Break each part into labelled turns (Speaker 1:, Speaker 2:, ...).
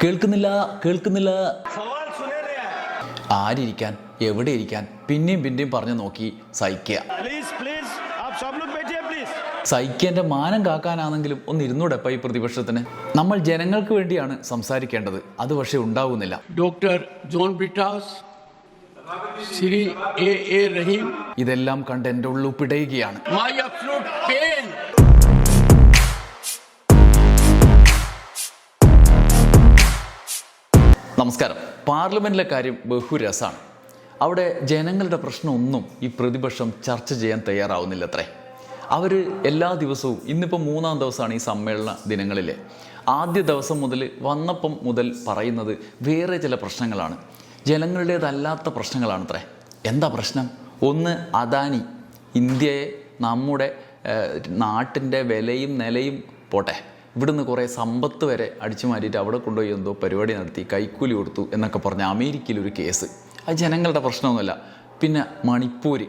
Speaker 1: കേൾക്കുന്നില്ല കേൾക്കുന്നില്ല. ആരിയ്ക്കാൻ എവിടെ ഇരിക്കാൻ പിന്നെയും പിന്നെയും പറഞ്ഞു നോക്കി സഹിക്കുക. സഹിക്കേന്റെ മാനം കാക്കാനാണെങ്കിലും ഒന്ന് ഇരുന്നൂടെപ്പ ഈ പ്രതിപക്ഷത്തിന്. നമ്മൾ ജനങ്ങൾക്ക് വേണ്ടിയാണ് സംസാരിക്കേണ്ടത്. അത് പക്ഷെ ഉണ്ടാവുന്നില്ല.
Speaker 2: Doctor John Brittas Shri A A Rahim
Speaker 1: ഇതെല്ലാം കണ്ട് എന്റെ ഉള്ളു പിടയുകയാണ്
Speaker 2: മൈ
Speaker 1: നമസ്കാരം. പാർലമെന്റിലെ കാര്യം ബഹുരസാണ് അവിടെ ജനങ്ങളുടെ പ്രശ്നമൊന്നും ഈ പ്രതിപക്ഷം ചർച്ച ചെയ്യാൻ തയ്യാറാവുന്നില്ല അത്രേ അവർ എല്ലാ ദിവസവും ഇന്നിപ്പോൾ മൂന്നാം ദിവസമാണ് ഈ സമ്മേളന ദിനങ്ങളിൽ ആദ്യ ദിവസം മുതൽ വന്നപ്പം മുതൽ പറയുന്നത് വേറെ ചില പ്രശ്നങ്ങളാണ്. ജനങ്ങളുടേതല്ലാത്ത പ്രശ്നങ്ങളാണ് അത്രേ എന്താ പ്രശ്നം? ഒന്ന് അദാനി. ഇന്ത്യയെ നമ്മുടെ നാട്ടിന്റെ വിലയും നിലയും പോട്ടെ. ഇവിടുന്ന് കുറേ സമ്പത്ത് വരെ അടിച്ചു മാറ്റിയിട്ട് അവിടെ കൊണ്ടുപോയി എന്തോ പരിപാടി നടത്തി കൈക്കൂലി കൊടുത്തു എന്നൊക്കെ പറഞ്ഞ അമേരിക്കയിൽ ഒരു കേസ്. അത് ജനങ്ങളുടെ പ്രശ്നമൊന്നുമല്ല. പിന്നെ മണിപ്പൂർ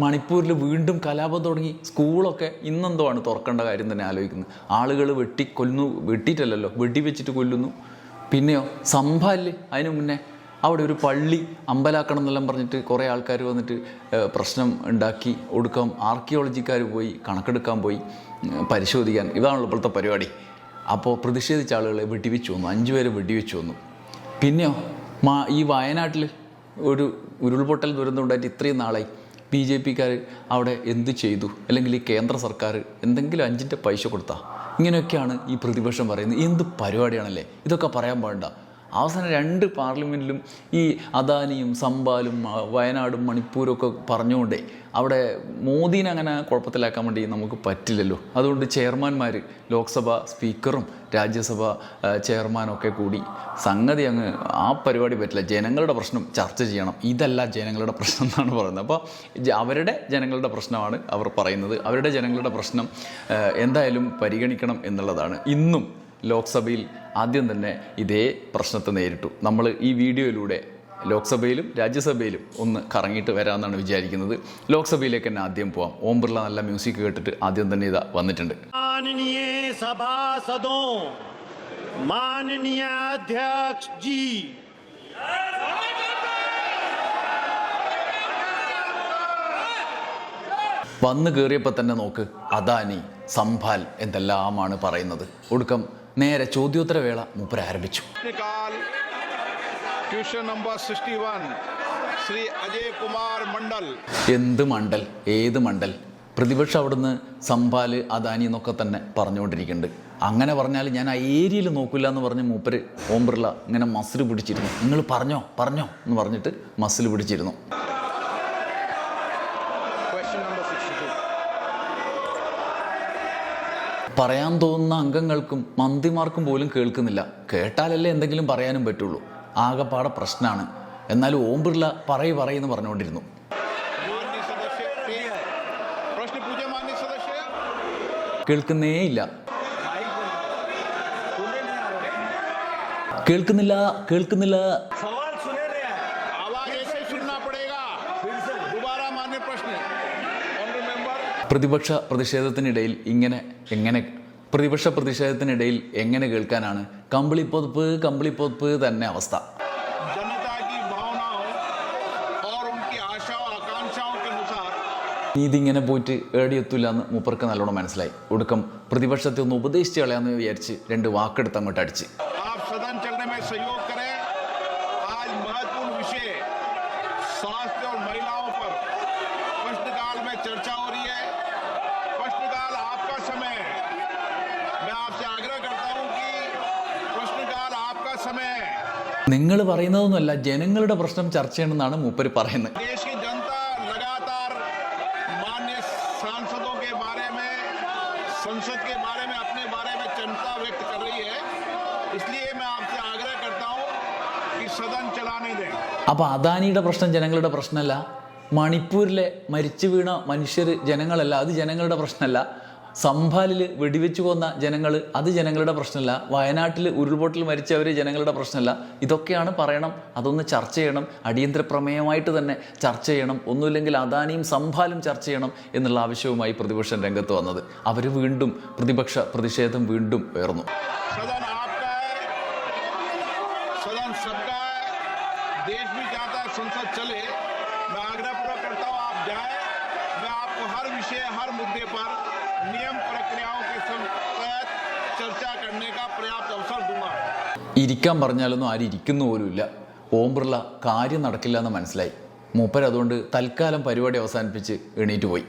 Speaker 1: മണിപ്പൂരിൽ വീണ്ടും കലാപം തുടങ്ങി. സ്കൂളൊക്കെ ഇന്നെന്തോ ആണ് തുറക്കേണ്ട കാര്യം തന്നെ ആലോചിക്കുന്നത്. ആളുകൾ വെട്ടി കൊല്ലുന്നു വെട്ടിയിട്ടല്ലല്ലോ വെടിവെച്ചിട്ട് കൊല്ലുന്നു. പിന്നെയോ സംഭാൽ അതിനു മുന്നേ അവിടെ ഒരു പള്ളി അമ്പലാക്കണം എന്നെല്ലാം പറഞ്ഞിട്ട് കുറേ ആൾക്കാർ വന്നിട്ട് പ്രശ്നം ഉണ്ടാക്കി. ഒടുക്കം ആർക്കിയോളജിക്കാർ പോയി കണക്കെടുക്കാൻ പോയി പരിശോധിക്കാൻ. ഇതാണല്ലോ ഇപ്പോഴത്തെ പരിപാടി. അപ്പോൾ പ്രതിഷേധിച്ച ആളുകളെ വെടിവെച്ച് വന്നു. അഞ്ചു പേരെ വെടിവെച്ച് വന്നു. പിന്നെയോ മാ ഈ വയനാട്ടിൽ ഒരു ഉരുൾപൊട്ടൽ ദുരന്തം ഉണ്ടായിട്ട് ഇത്രയും നാളായി. ബി ജെ പിക്കാർ അവിടെ എന്ത് ചെയ്തു? അല്ലെങ്കിൽ ഈ കേന്ദ്ര സർക്കാർ എന്തെങ്കിലും അഞ്ചിന്റെ പൈസ കൊടുത്താൽ ഇങ്ങനെയൊക്കെയാണ് ഈ പ്രതിപക്ഷം പറയുന്നത്. എന്ത് പരിപാടിയാണല്ലേ? ഇതൊക്കെ പറയാൻ പാടണ്ട അവസാനം രണ്ട് പാർലമെന്റിലും ഈ അദാനിയും സമ്പാലും വയനാടും മണിപ്പൂരും ഒക്കെ പറഞ്ഞുകൊണ്ടേ അവിടെ മോദീനെ അങ്ങനെ കുഴപ്പത്തിലാക്കാൻ വേണ്ടി നമുക്ക് പറ്റില്ലല്ലോ. അതുകൊണ്ട് ചെയർമാൻമാർ ലോക്സഭ സ്പീക്കറും രാജ്യസഭ ചെയർമാനൊക്കെ കൂടി സംഗതി അങ്ങ് ആ പരിപാടി പറ്റില്ല. ജനങ്ങളുടെ പ്രശ്നം ചർച്ച ചെയ്യണം. ഇതല്ല ജനങ്ങളുടെ പ്രശ്നം എന്നാണ് പറയുന്നത്. അപ്പോൾ അവരുടെ ജനങ്ങളുടെ പ്രശ്നമാണ് അവർ പറയുന്നത്. അവരുടെ ജനങ്ങളുടെ പ്രശ്നം എന്തായാലും പരിഗണിക്കണം എന്നുള്ളതാണ്. ഇന്നും ലോക്സഭയിൽ ആദ്യം തന്നെ ഇതേ പ്രശ്നത്തെ നേരിട്ടു. നമ്മൾ ഈ വീഡിയോയിലൂടെ ലോക്സഭയിലും രാജ്യസഭയിലും ഒന്ന് കറങ്ങിയിട്ട് വരാമെന്നാണ് വിചാരിക്കുന്നത്. ലോക്സഭയിലേക്ക് തന്നെ ആദ്യം പോവാം. ഓം ബിർള നല്ല മ്യൂസിക് കേട്ടിട്ട് ആദ്യം തന്നെ ഇതാ വന്നിട്ടുണ്ട്. വന്നു കയറിയപ്പോൾ തന്നെ നോക്ക് അദാനി സംഭാൽ എന്തെല്ലാമാണ് പറയുന്നത്. ഒടുക്കം നേരെ ചോദ്യോത്തരവേള മൂപ്പർ ആരംഭിച്ചു.
Speaker 3: Tuition number sixty one Shri Ajay Mandal.
Speaker 1: എന്ത് മണ്ഡൽ? ഏത് മണ്ഡൽ? പ്രതിപക്ഷം അവിടുന്ന് സംഭാൽ അദാനി എന്നൊക്കെ തന്നെ പറഞ്ഞുകൊണ്ടിരിക്കുന്നുണ്ട്. അങ്ങനെ പറഞ്ഞാൽ ഞാൻ ആ ഏരിയയിൽ നോക്കില്ല എന്ന് പറഞ്ഞ് മൂപ്പര് ഓം ബിർള ഇങ്ങനെ മസിൽ പിടിച്ചിരുന്നു. നിങ്ങൾ പറഞ്ഞോ പറഞ്ഞോ എന്ന് പറഞ്ഞിട്ട് മസിൽ പിടിച്ചിരുന്നു. പറയാൻ തോന്നുന്ന അംഗങ്ങൾക്കും മന്ത്രിമാർക്കും പോലും കേൾക്കുന്നില്ല. കേട്ടാലല്ലേ എന്തെങ്കിലും പറയാനും പറ്റുള്ളൂ. ആകെപ്പാടെ പ്രശ്നമാണ് എന്നാൽ ഓം ബിർള പറയ് പറയെന്ന് പറഞ്ഞുകൊണ്ടിരുന്നു. കേൾക്കുന്നേയില്ല കേൾക്കുന്നില്ല കേൾക്കുന്നില്ല. പ്രതിപക്ഷ പ്രതിഷേധത്തിനിടയിൽ ഇങ്ങനെ എങ്ങനെ പ്രതിപക്ഷ പ്രതിഷേധത്തിനിടയിൽ എങ്ങനെ കേൾക്കാനാണ്? കമ്പിളിപ്പൊതുപ്പ് കമ്പിളിപ്പൊതുപ്പ് തന്നെ അവസ്ഥ.
Speaker 3: നീതി
Speaker 1: ഇങ്ങനെ പോയിട്ട് ഏടിയെത്തില്ല എന്ന് മൂപ്പർക്ക് നല്ലോണം മനസ്സിലായി. ഒടുക്കം പ്രതിപക്ഷത്തെ ഒന്ന് ഉപദേശിച്ചു കളയാന്ന് വിചാരിച്ച് രണ്ട് വാക്കെടുത്ത് അങ്ങോട്ട് അടിച്ച്. നിങ്ങൾ പറയുന്നതൊന്നുമല്ല ജനങ്ങളുടെ പ്രശ്നം ചർച്ച ചെയ്യണമെന്നാണ് മൂപ്പര് പറയുന്നത്
Speaker 3: देश की जनता लगातार मान्य सांसदों के बारे में संसद के बारे में अपने बारे में चिंता व्यक्त कर रही है इसलिए मैं आपसे आग्रह करता हूं कि सदन चलाने दें
Speaker 1: അപ്പോൾ അദാനിയുടെ പ്രശ്നം ജനങ്ങളുടെ പ്രശ്നമല്ല മണിപ്പൂരിലെ മരിച്ചു വീണ മനുഷ്യർ ജനങ്ങളല്ല അത് ജനങ്ങളുടെ പ്രശ്നമല്ല സംഭാലിൽ വെടിവെച്ച് കൊന്ന ജനങ്ങൾ അത് ജനങ്ങളുടെ പ്രശ്നമല്ല വയനാട്ടിൽ ഉരുൾപൊട്ടൽ മരിച്ചവർ ജനങ്ങളുടെ പ്രശ്നമല്ല ഇതൊക്കെയാണ് പറയണം അതൊന്ന് ചർച്ച ചെയ്യണം അടിയന്തര പ്രമേയമായിട്ട് തന്നെ ചർച്ച ചെയ്യണം ഒന്നുമില്ലെങ്കിൽ അദാനിയും സംഭാലും ചർച്ച ചെയ്യണം എന്നുള്ള ആവശ്യവുമായി പ്രതിപക്ഷം രംഗത്ത് വന്നത് അവർ വീണ്ടും പ്രതിപക്ഷ പ്രതിഷേധം വീണ്ടും ഉയർന്നു
Speaker 3: सदन आपका है सदन सबका है देश भी चाहता है संसद चले
Speaker 1: ഇരിക്കാൻ പറഞ്ഞാലൊന്നും ആരും ഇരിക്കുന്ന പോലുമില്ല ഓം ബിർള കാര്യം നടക്കില്ല എന്ന് മനസ്സിലായി. മൂപ്പർ അതുകൊണ്ട് തൽക്കാലം പരിപാടി അവസാനിപ്പിച്ച് എണീറ്റ് പോയി.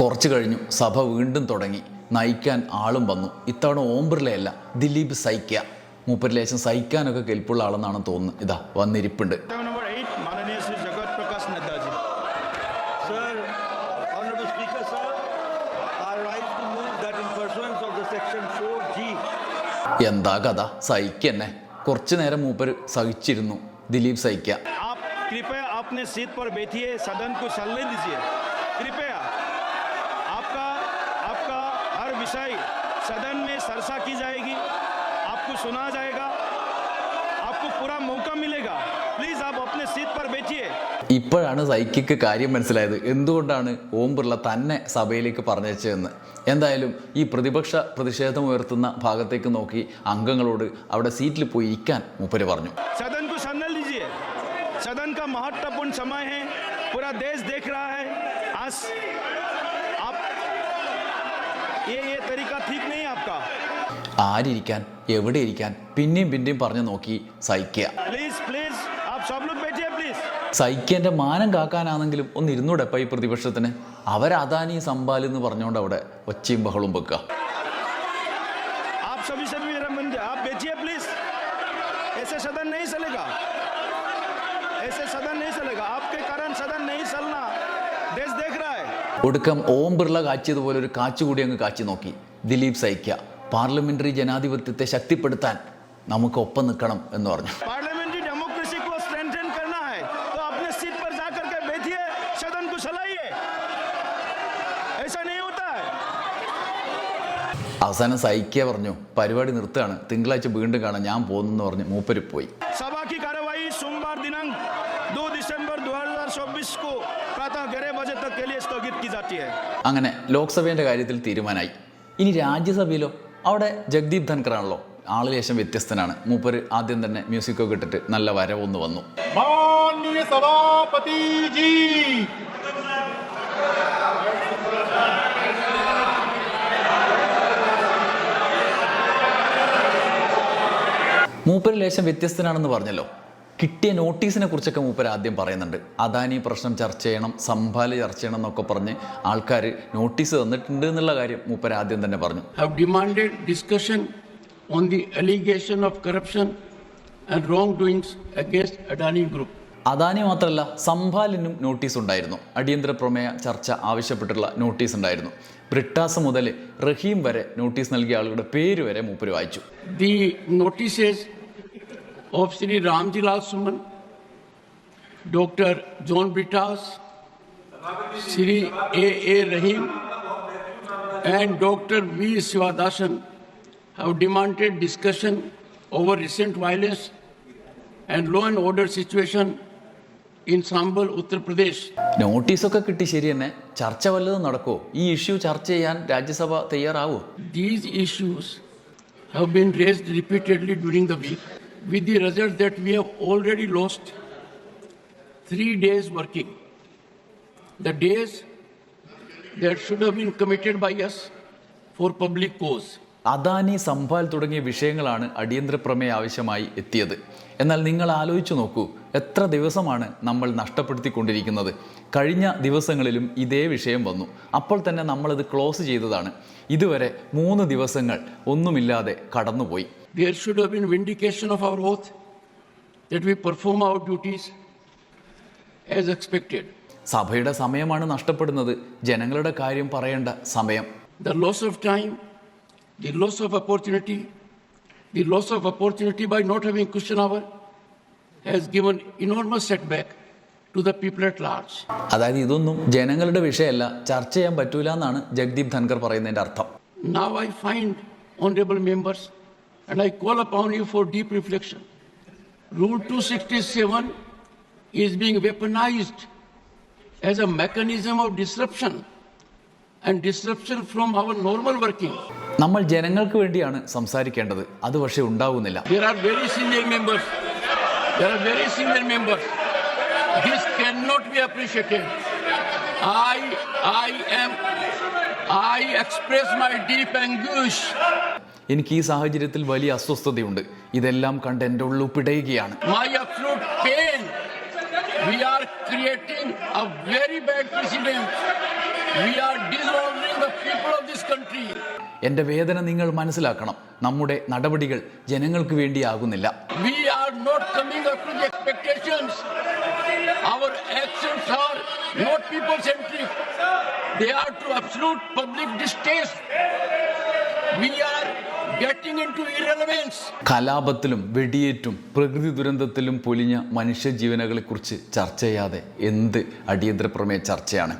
Speaker 1: കുറച്ചു കഴിഞ്ഞു. സഭ വീണ്ടും തുടങ്ങി. നയിക്കാൻ ആളും വന്നു. ഇത്തവണ ഓം ബിർളയല്ല ദിലീപ് സൈക്യ മൂപ്പര് ലേശം സഹിക്കാനൊക്കെ കെൽപ്പുള്ള ആളെന്നാണ് തോന്നുന്നത് ഇതാ വന്നിരിപ്പുണ്ട്. എന്താ കഥ സഹിക്കന്നെ കുറച്ചു നേരം മൂപ്പർ സഹിച്ചിരുന്നു ദിലീപ് സൈക്യ
Speaker 4: आप कृपया अपने सीट पर बैठिए सदन को चलने दीजिए कृपया आपका आपका हर विषय सदन में चर्चा की जाएगी आपको सुना जाएगा आपको पूरा मौका मिलेगा प्लीज आप अपने सीट पर बैठिए
Speaker 1: ഇപ്പോഴാണ് സൈക്കിക്ക് കാര്യം മനസ്സിലായത് എന്തുകൊണ്ടാണ് ഓം ബിർള തന്നെ സഭയിലേക്ക് പറഞ്ഞയച്ചതെന്ന് എന്തായാലും ഈ പ്രതിപക്ഷ പ്രതിഷേധം ഉയർത്തുന്ന ഭാഗത്തേക്ക് നോക്കി അംഗങ്ങളോട് അവിടെ സീറ്റിൽ പോയി ഇരിക്കാൻ മൂപ്പര് പറഞ്ഞു
Speaker 4: सदन को चलने लीजिए सदन का महत्वपूर्ण समय है पूरा देश देख रहा है आज आप ये ये तरीका ठीक नहीं है आपका
Speaker 1: ആരിയ്ക്കാൻ എവിടെ ഇരിക്കാൻ പിന്നെയും പിന്നെയും പറഞ്ഞു നോക്കി
Speaker 4: സഹിക്കുക.
Speaker 1: സൈക്യന്റെ മാനം കാക്കാനാണെങ്കിലും ഒന്ന് ഇരുന്നൂടെപ്പ ഈ പ്രതിപക്ഷത്തിന്? അവരതാനി സമ്പാലെന്ന് പറഞ്ഞുകൊണ്ട് അവിടെ ഒച്ചയും ബഹളും വെക്കുക. ഒടുക്കം ഓം ബിർള കാച്ചിയതുപോലെ ഒരു കാച്ചുകൂടി അങ്ങ് കാച്ചി നോക്കി. ദിലീപ് സൈക്യ പാർലമെന്ററി ജനാധിപത്യത്തെ ശക്തിപ്പെടുത്താൻ നമുക്ക് ഒപ്പം നിൽക്കണം എന്ന് പറഞ്ഞു. അവസാനം സൈക്യ പറഞ്ഞു പരിപാടി നിർത്തുകയാണ് തിങ്കളാഴ്ച വീണ്ടും കാണാം ഞാൻ പോകുന്നു പറഞ്ഞു മൂപ്പര് പോയി. അങ്ങനെ ലോക്സഭയുടെ കാര്യത്തിൽ തീരുമാനമായി ഇനി രാജ്യസഭയിലോ അവിടെ ജഗ്ദീപ് ധൻകറാണല്ലോ ആൾ ലേശം വ്യത്യസ്തനാണ്. മൂപ്പര് ആദ്യം തന്നെ മ്യൂസിക് ഒക്കെ ഇട്ടിട്ട് നല്ല വരവൊന്ന് വന്നു. മൂപ്പര് ലേശം വ്യത്യസ്തനാണെന്ന് പറഞ്ഞല്ലോ. കിട്ടിയ നോട്ടീസിനെ കുറിച്ചൊക്കെ മൂപ്പർ ആദ്യം പറയുന്നുണ്ട്. അദാനി പ്രശ്നം ചർച്ച ചെയ്യണം സംഭാൽ ചർച്ച ചെയ്യണം എന്നൊക്കെ പറഞ്ഞ് ആൾക്കാർ നോട്ടീസ് തന്നിട്ടുണ്ട് എന്നുള്ള കാര്യം മൂപ്പർ ആദ്യം തന്നെ പറഞ്ഞു.
Speaker 2: Demand discussion on the allegation of corruption and wrongdoings against Adani group
Speaker 1: Adani മാത്രമല്ല സംഭാലിനും നോട്ടീസ് ഉണ്ടായിരുന്നു. അടിയന്തര പ്രമേയ ചർച്ച ആവശ്യപ്പെട്ടുള്ള നോട്ടീസ് ഉണ്ടായിരുന്നു. ബ്രിട്ടാസ് മുതൽ റഹീം വരെ നോട്ടീസ് നൽകിയ ആളുകളുടെ പേര് വരെ മൂപ്പര് വായിച്ചു.
Speaker 2: The notices of Sri Ramjilal Suman, Dr. John Britas, Sri A. A. Rahim, and Dr. V. Sivadasan have demanded discussion over recent violence and law and order situation in Sambal, Uttar Pradesh.
Speaker 1: നോട്ടീസൊക്കെ കിട്ടി ശരി തന്നെ ചർച്ച വല്ലതും നടക്കുമോ ഈ issue ചർച്ച ചെയ്യാൻ Rajya Sabha തയ്യാറാവോ
Speaker 2: These issues have been raised repeatedly during the week, with the result that we have already lost three days working. The days that should have been committed by us for public cause.
Speaker 1: Adani Sambhal തുടങ്ങിയ വിഷയങ്ങളാണ് അടിയന്തര പ്രമേയ ആവശ്യമായി എത്തിയത്. എന്നാൽ നിങ്ങൾ ആലോചിച്ചു നോക്കൂ എത്ര ദിവസമാണ് നമ്മൾ നഷ്ടപ്പെടുത്തിക്കൊണ്ടിരിക്കുന്നത്. കഴിഞ്ഞ ദിവസങ്ങളിലും ഇതേ വിഷയം വന്നു. അപ്പോൾ തന്നെ നമ്മളത് ക്ലോസ് ചെയ്തതാണ്. ഇതുവരെ മൂന്ന് ദിവസങ്ങൾ ഒന്നുമില്ലാതെ കടന്നുപോയി.
Speaker 2: There should have been vindication of our oath that we perform our duties as expected.
Speaker 1: സഭയുടെ സമയമാണ് നഷ്ടപ്പെടുന്നത്. ജനങ്ങളുടെ കാര്യം പറയേണ്ട സമയം.
Speaker 2: The loss of time, the loss of opportunity, the loss of opportunity by not having Christian hour has given enormous setback to the people at large.
Speaker 1: അതായത് ഇതൊന്നും ജനങ്ങളുടെ വിഷയമല്ല ചർച്ച ചെയ്യാൻ പറ്റൂല എന്നാണ് ജഗ്ദീപ് ധൻകർ പറയുന്നതിന്റെ അർത്ഥം
Speaker 2: Now I find, honorable members, and I call upon you for deep reflection. Rule 267 is being weaponized as a mechanism of disruption and disruption from our normal working.
Speaker 1: നമ്മൾ ജനങ്ങൾക്ക് വേണ്ടിയാണ് സംസാരിക്കേണ്ടത് അത് പക്ഷേ ഉണ്ടാവുന്നില്ല
Speaker 2: There are very senior members. There are very senior members. This cannot be appreciated. I, I am, I express my deep anguish.
Speaker 1: എനിക്ക് ഈ സാഹചര്യത്തിൽ വലിയ അസ്വസ്ഥതയുണ്ട് ഇതെല്ലാം കണ്ട് എന്റെ ഉള്ളു പിടയുകയാണ്
Speaker 2: my absolute pain. We are creating a very bad precedent. We are dishonoring the people of this country.
Speaker 1: എന്റെ വേദന നിങ്ങൾ മനസ്സിലാക്കണം നമ്മുടെ നടപടികൾ ജനങ്ങൾക്ക് വേണ്ടിയാകുന്നില്ല
Speaker 2: We are not coming up to the expectations. Our actions are not people centric, they are to absolute public distaste. We are.
Speaker 1: കലാപത്തിലും വെടിയേറ്റും പ്രകൃതി ദുരന്തത്തിലും പൊലിഞ്ഞ മനുഷ്യജീവനകളെക്കുറിച്ച് ചർച്ച ചെയ്യാതെ എന്ത് അടിയന്തര പ്രമേയ ചർച്ചയാണ്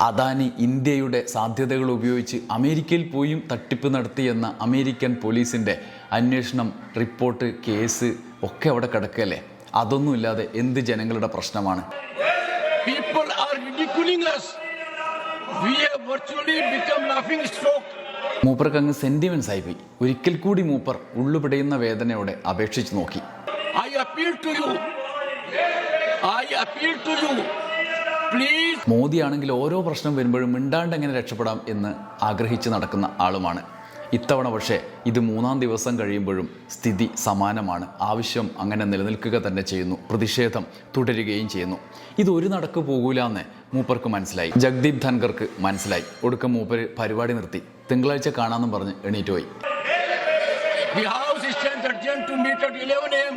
Speaker 1: അദാനി ഇന്ത്യയുടെ സാധ്യതകൾ ഉപയോഗിച്ച് അമേരിക്കയിൽ പോയും തട്ടിപ്പ് നടത്തിയെന്ന അമേരിക്കൻ പോലീസിന്റെ അന്വേഷണം റിപ്പോർട്ട് കേസ് ഒക്കെ അവിടെ കിടക്കല്ലേ? അതൊന്നുമില്ലാതെ എന്ത് ജനങ്ങളുടെ പ്രശ്നമാണ്. മൂപ്പർക്ക് അങ്ങ് സെന്റിമെന്റ്സ് ആയിപ്പോയി പോയി. ഒരിക്കൽ കൂടി മൂപ്പർ ഉള്ളുപിടയുന്ന വേദനയോടെ അപേക്ഷിച്ച് നോക്കി.
Speaker 2: I appeal to you I appeal to you.
Speaker 1: മോദിയാണെങ്കിൽ ഓരോ പ്രശ്നം വരുമ്പോഴും മിണ്ടാണ്ട് എങ്ങനെ രക്ഷപ്പെടാം എന്ന് ആഗ്രഹിച്ച് നടക്കുന്ന ആളുമാണ്. ഇത്തവണ പക്ഷേ ഇത് മൂന്നാം ദിവസം കഴിയുമ്പോഴും സ്ഥിതി സമാനമാണ്. ആവശ്യം അങ്ങനെ നിലനിൽക്കുക തന്നെ ചെയ്യുന്നു. പ്രതിഷേധം തുടരുകയും ചെയ്യുന്നു. ഇത് ഒരു നടക്ക് പോകൂല എന്ന് മൂപ്പർക്ക് മനസ്സിലായി. ജഗ്ദീപ് ധൻകർക്ക് മനസ്സിലായി. ഒടുക്കം മൂപ്പർ പരിപാടി നിർത്തി. തിങ്കളാഴ്ച കാണാമെന്നും പറഞ്ഞ് എണീറ്റ് പോയി.
Speaker 2: The House stands adjourned to meet at 11 a.m.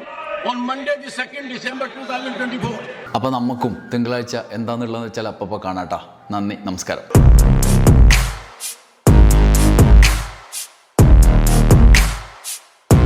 Speaker 2: on Monday, the 2nd December 2024.
Speaker 1: അപ്പോൾ നമുക്കും തിങ്കളാഴ്ച എന്താണെന്നുള്ളതെന്ന് വെച്ചാൽ അപ്പപ്പോൾ കാണാട്ടാ നന്ദി നമസ്കാരം.